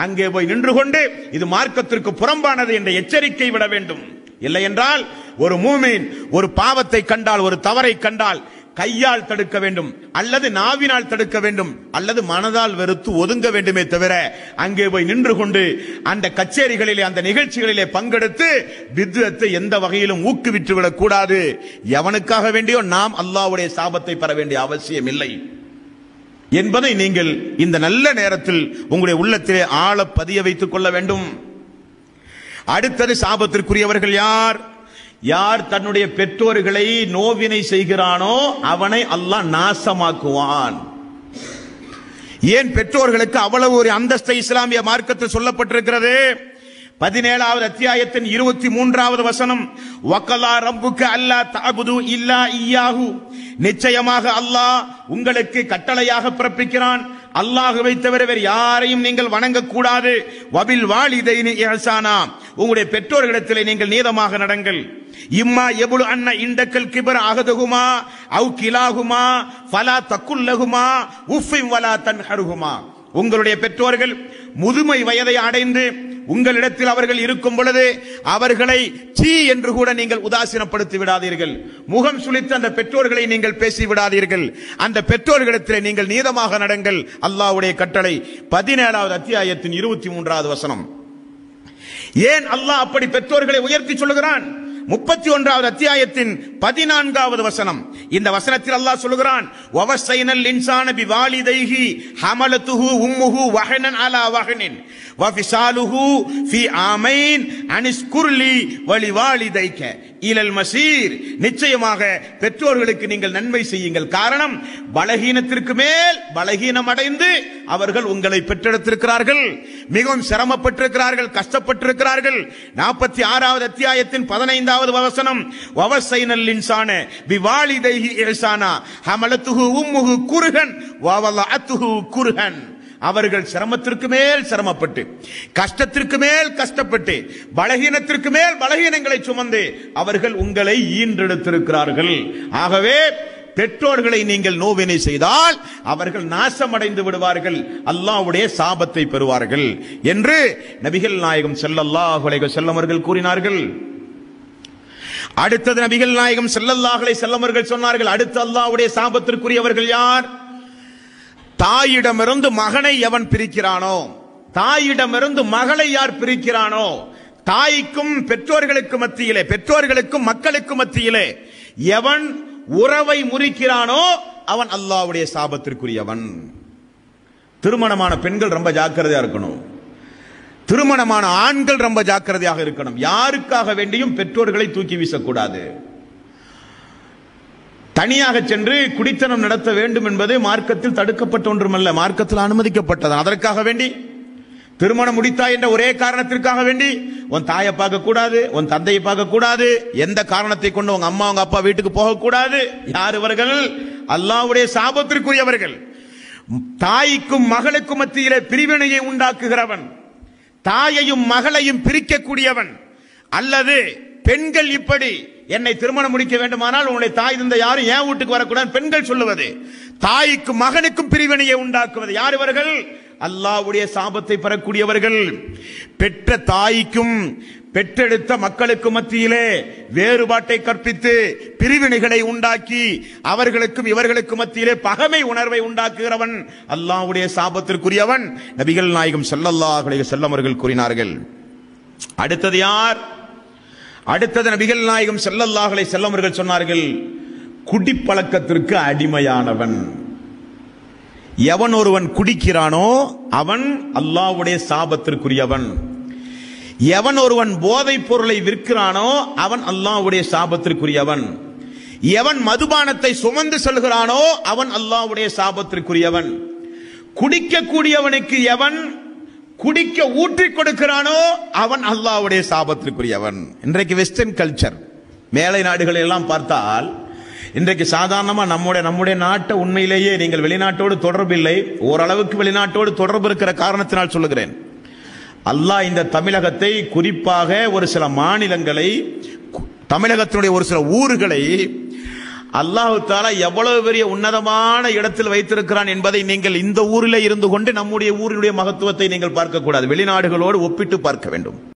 அங்கே போய் நின்று கொண்டு இது மார்க்கத்திற்கு புறம்பானது என்ற எச்சரிக்கை விட வேண்டும். இல்லை என்றால் ஒரு மூமீன் ஒரு பாவத்தை கண்டால் ஒரு தவறை கண்டால் கையால் தடுக்க வேண்டும் அல்லது நாவினால் தடுக்க வேண்டும் அல்லது மனதால் வெறுத்து ஒதுங்க வேண்டுமே தவிர அங்கே போய் நின்று கொண்டு அந்த கச்சேரிகளிலே அந்த நிகழ்ச்சிகளிலே பங்கெடுத்து வித்வத்தை எந்த வகையிலும் ஊக்குவித்து விடக்கூடாது எவனுக்காக வேண்டியோ நாம் அல்லாவுடைய சாபத்தை பெற வேண்டிய அவசியம் இல்லை என்பதை நீங்கள் இந்த நல்ல நேரத்தில் உங்களுடைய உள்ளத்திலே ஆழ பதிய வைத்துக் கொள்ள வேண்டும். அடுத்தது சாபத்திற்குரியவர்கள் யார்? யார் தன்னுடைய பெற்றோர்களை நோவினை செய்கிறானோ அவனை அல்லாஹ் நாசமாக்குவான். ஏன் பெற்றோர்களுக்கு அவ்வளவு ஒரு அந்தஸ்தை இஸ்லாமிய மார்க்கத்தில் சொல்லப்பட்டிருக்கிறது? பதினேழாவது அத்தியாயத்தின் இருபத்தி மூன்றாவது வசனம் வக்கலா ரம்புக்கு அல்லா தாபுது இல்லா இயாகு நிச்சயமாக அல்லாஹ் உங்களுக்கு கட்டளையாக பிறப்பிக்கிறான். அல்லாஹுவை தவிர வேறு யாரையும் நீங்கள் வணங்கக்கூடாது. வபில் வாலிதைனி உங்களுடைய பெற்றோர்களிடத்திலே நீங்கள் நீதமாக நடங்கள். இம்மா எவ்வளவு அண்ணா இண்டக்கல் கிபர் அகதுகுமா அவு கிலாகுமா ஃபலா தக்குல்லகுமா உஃபிம் வலா தன்ஹருகுமா. உங்களுடைய பெற்றோர்கள் முதுமை வயதை அடைந்து உங்களிடத்தில் அவர்கள் இருக்கும் பொழுது அவர்களை சீ என்று கூட நீங்கள் உதாசீனப்படுத்தி விடாதீர்கள். முகம் சுழித்து அந்த பெற்றோர்களை நீங்கள் பேசி விடாதீர்கள். அந்த பெற்றோர்களிடத்தில் நீங்கள் நீதமாக நடங்கள். அல்லாவுடைய கட்டளை. பதினேழாவது அத்தியாயத்தின் இருபத்தி மூன்றாவது வசனம். ஏன் அல்லாஹ் அப்படி பெற்றோர்களை உயர்த்தி சொல்லுகிறான்? முப்பத்தி ஒன்றாவது அத்தியாயத்தின் பதினான்காவது வசனம். இந்த வசனத்தில் அல்லாஹ் சொல்லுகிறான் வவசைனல் இன்சான பி வாலிதைஹி ஹமலத்துஹு உம்முஹு வஹனன் அலா வஹனின் வஃபிசாலுஹு ஃபி ஆமைன் அனிஸ்குர்லி வலி வாலிதைக்க இலல் மசீர். நிச்சயமாக பெற்றோர்களுக்கு நீங்கள் நன்மை செய்யுங்கள். காரணம் பலகீனத்திற்கு மேல் பலகீனம் அடைந்து அவர்கள் உங்களை பெற்றெடுத்திருக்கிறார்கள். மிகவும் சிரமப்பட்டிருக்கிறார்கள் கஷ்டப்பட்டிருக்கிறார்கள். நாற்பத்தி ஆறாவது அத்தியாயத்தின் பதினைந்தாவது வசனம் வவசைனல் இன்சான பிவாலிதைஹி இஹ்சானா ஹமலத்துகு உம்முகு குருகன் வவலஅத்துஹு குருகன் அவர்கள் சிரமத்திற்கு மேல் சிரமப்பட்டு கஷ்டத்திற்கு மேல் கஷ்டப்பட்டு பலகீனத்திற்கு மேல் பலகீனங்களை சுமந்து அவர்கள் உங்களை ஈன்றெடுத்திருக்கிறார்கள். ஆகவே பெற்றோர்களை நீங்கள் நோவினை செய்தால் அவர்கள் நாசமடைந்து விடுவார்கள் அல்லாவுடைய சாபத்தை பெறுவார்கள் என்று நபிகள் நாயகம் ஸல்லல்லாஹு செல்லமர்கள் கூறினார்கள். அடுத்தது நபிகள் நாயகம் செல்லல்லாஹலை செல்லமர்கள் சொன்னார்கள் அடுத்து அல்லாவுடைய சாபத்திற்குரியவர்கள் யார்? தாயிடமிருந்து மகனை எவன் பிரிக்கிறானோ? தாயிடமிருந்து மகளை யார் பிரிக்கிறானோ? தாய்க்கும் பெற்றோர்களுக்கு மத்தியிலே பெற்றோர்களுக்கும் மக்களுக்கு மத்தியிலே எவன் உறவை முறிக்கிறானோ அவன் அல்லாஹ்வுடைய சாபத்திற்குரியவன். திருமணமான பெண்கள் ரொம்ப ஜாக்கிரதையா இருக்கணும். திருமணமான ஆண்கள் ரொம்ப ஜாக்கிரதையாக இருக்கணும். யாருக்காக வேண்டியும் பெற்றோர்களை தூக்கி வீசக்கூடாது. தனியாக சென்று குடித்தனம் நடத்த வேண்டும் என்பது மார்க்கத்தில் தடுக்கப்பட்ட ஒன்றுமல்ல. மார்க்கத்தில் அனுமதிக்கப்பட்டது. அதற்காக வேண்டி? திருமணம் முடித்தா என்ற ஒரே காரணத்திற்காக வேண்டி? உன் தாயை பார்க்க கூடாது உன் தந்தையை பார்க்க கூடாது எந்த காரணத்தை கொண்டு உங்க அம்மா உங்க அப்பா வீட்டுக்கு போகக்கூடாது? யார் இவர்கள்? அல்லாவுடைய சாபத்திற்குரியவர்கள். தாய்க்கும் மகளுக்கும் மத்தியிலே பிரிவினையை உண்டாக்குகிறவன். தாயையும் மகளையும் பிரிக்கக்கூடியவன். அல்லது பெண்கள் இப்படி என்னை திருமணம் முடிக்க வேண்டுமானால் உங்களுடைய தாய் தந்த யாரும் ஏன் வீட்டுக்கு வரக்கூடாது பெண்கள் சொல்லுவது. தாய்க்கும் மகனுக்கும் பிரிவினையை உண்டாக்குவது. யார் இவர்கள்? அல்லாவுடைய சாபத்தை பெறக்கூடியவர்கள். பெற்ற தாய்க்கும் பெற்றெடுத்த மக்களுக்கு மத்தியிலே வேறுபாட்டை கற்பித்து பிரிவினைகளை உண்டாக்கி அவர்களுக்கும் இவர்களுக்கு மத்தியிலே பகமை உணர்வை உண்டாக்குகிறவன் அல்லாவுடைய சாபத்திற்குரியவன். நபிகள் நாயகம் செல்லல்லாஹ் செல்லவர்கள் கூறினார்கள். அடுத்தது யார்? அடுத்தது நபிகள் நாயகம் ஸல்லல்லாஹு செல்லவர்கள் சொன்னார்கள் குடிப்பழக்கத்திற்கு அடிமையானவன். எவன் ஒருவன் குடிக்கிறானோ அவன் அல்லாஹ்வுடைய சாபத்திற்குரியவன். எவன் ஒருவன் போதைப் பொருளை விற்கிறானோ அவன் அல்லாஹ்வுடைய சாபத்திற்குரியவன். எவன் மதுபானத்தை சுமந்து செல்கிறானோ அவன் அல்லாவுடைய சாபத்திற்குரியவன். குடிக்கக்கூடியவனுக்கு எவன் குடிக்க ஊற்றி கொடுக்கிறானோ அவன் அல்லாஹ்வுடைய சாபத்திற்குரியவன். இன்றைக்கு வெஸ்டர்ன் கல்ச்சர் மேலை நாடுகள் எல்லாம் பார்த்தால் இன்றைக்கு சாதாரணமா நம்முடைய நம்முடைய நாட்டை உண்மையிலேயே நீங்கள் வெளிநாட்டோடு தொடர்பு இல்லை ஓரளவுக்கு வெளிநாட்டோடு தொடர்பு இருக்கிற காரணத்தினால் சொல்லுகிறேன். அல்லாஹ் இந்த தமிழகத்தை குறிப்பாக ஒரு சில மாநிலங்களை தமிழகத்தினுடைய ஒரு சில ஊர்களை அல்லாஹு தாலா எவ்வளவு பெரிய உன்னதமான இடத்தில் வைத்திருக்கிறான் என்பதை நீங்கள் இந்த ஊரில் இருந்து கொண்டு நம்முடைய ஊரினுடைய மகத்துவத்தை நீங்கள் பார்க்கக்கூடாது. வெளிநாடுகளோடு ஒப்பிட்டு பார்க்க வேண்டும்.